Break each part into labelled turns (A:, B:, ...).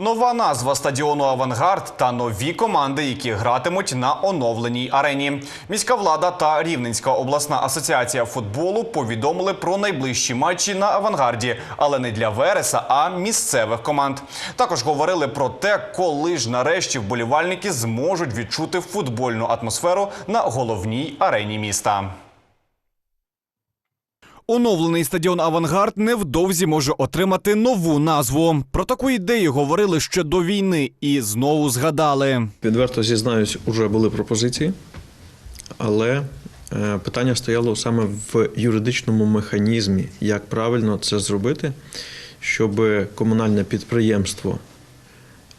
A: Нова назва стадіону Авангард та нові команди, які гратимуть на оновленій арені. Міська влада та Рівненська обласна асоціація футболу повідомили про найближчі матчі на авангарді, але не для Вереса, а місцевих команд. Також говорили про те, коли ж нарешті вболівальники зможуть відчути футбольну атмосферу на головній арені міста. Оновлений стадіон Авангард невдовзі може отримати нову назву. Про таку ідею говорили ще до війни і знову згадали.
B: Відверто зізнаюсь, уже були пропозиції, але е, питання стояло саме в юридичному механізмі, як правильно це зробити, щоб комунальне підприємство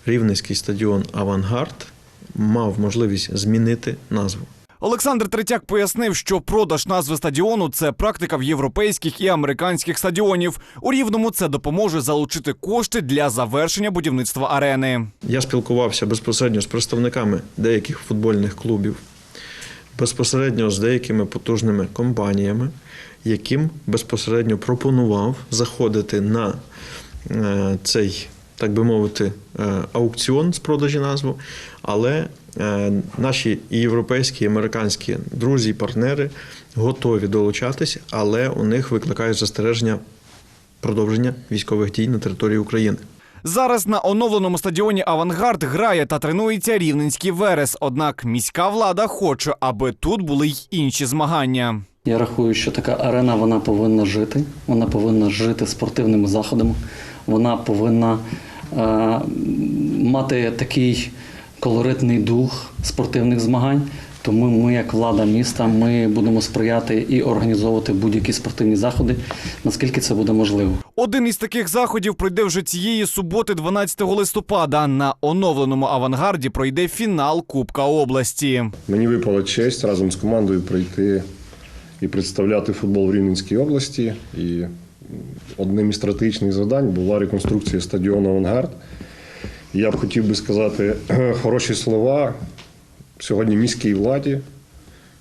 B: Рівненський стадіон Авангард мав можливість змінити назву.
A: Олександр Третяк пояснив, що продаж назви стадіону це практика в європейських і американських стадіонів. У рівному це допоможе залучити кошти для завершення будівництва арени.
B: Я спілкувався безпосередньо з представниками деяких футбольних клубів, безпосередньо з деякими потужними компаніями, яким безпосередньо пропонував заходити на е, цей, так би мовити, е, аукціон з продажі назву. Але е, наші і європейські, і американські друзі і партнери готові долучатись, але у них викликають застереження продовження військових дій на території України.
A: Зараз на оновленому стадіоні Авангард грає та тренується рівненський верес. Однак міська влада хоче, аби тут були й інші змагання.
C: Я рахую, що така арена вона повинна жити. Вона повинна жити спортивними заходами. Вона повинна мати такий колоритний дух спортивних змагань. Тому ми, як влада міста, ми будемо сприяти і організовувати будь-які спортивні заходи, наскільки це буде можливо.
A: Один із таких заходів пройде вже цієї суботи, 12 листопада. На оновленому авангарді пройде фінал Кубка області.
D: Мені випала честь разом з командою прийти і представляти футбол в Рівненській області. І одним із стратегічних завдань була реконструкція стадіону Авангард. Я б хотів би сказати хороші слова сьогодні міській владі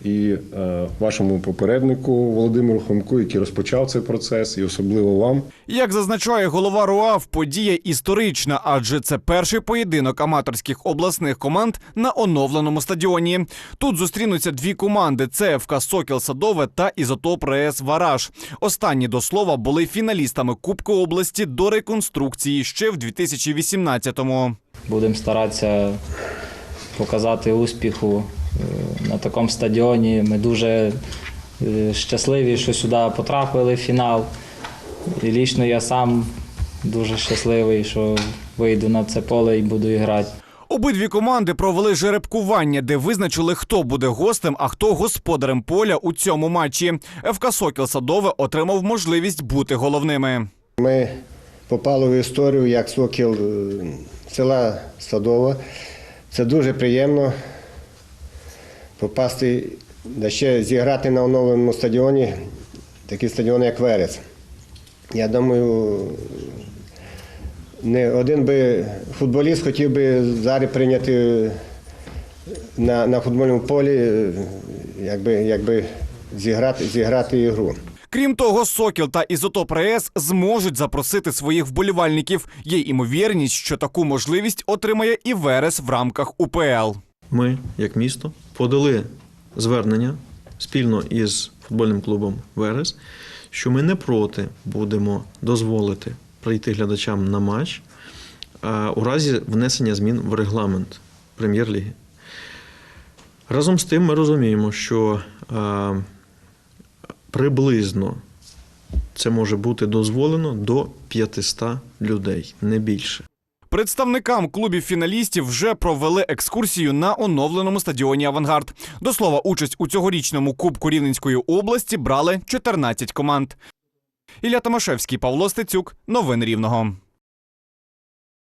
D: і е, вашому попереднику Володимиру Хомку, який розпочав цей процес, і особливо вам.
A: Як зазначає голова РУАВ, подія історична, адже це перший поєдинок аматорських обласних команд на оновленому стадіоні. Тут зустрінуться дві команди: це ФК Сокіл Садове та Ізотоп РС Вараж. Останні до слова були фіналістами Кубку області до реконструкції ще в 2018-му.
E: Будемо старатися показати успіху на такому стадіоні. Ми дуже е, щасливі, що сюди потрапили в фінал. І лічно я сам дуже щасливий, що вийду на це поле і буду грати.
A: Обидві команди провели жеребкування, де визначили, хто буде гостем, а хто господарем поля у цьому матчі. ФК Сокіл Садове отримав можливість бути головними.
F: Ми попали в історію як сокіл е, села Садова. Це дуже приємно попасти, да ще зіграти на оновленому стадіоні, такий стадіон, як Верес. Я думаю, не один би футболіст хотів би зараз прийняти на, на футбольному полі, якби, якби зіграти, зіграти ігру.
A: Крім того, Сокіл та Ізотоп РС зможуть запросити своїх вболівальників. Є ймовірність, що таку можливість отримає і Верес в рамках УПЛ.
B: Ми, як місто, подали звернення спільно із футбольним клубом Верес, що ми не проти будемо дозволити прийти глядачам на матч у разі внесення змін в регламент прем'єр-ліги. Разом з тим, ми розуміємо, що приблизно це може бути дозволено до 500 людей, не більше.
A: Представникам клубів фіналістів вже провели екскурсію на оновленому стадіоні Авангард. До слова, участь у цьогорічному Кубку Рівненської області брали 14 команд. Ілля Томашевський, Павло Стецюк. Новини Рівного.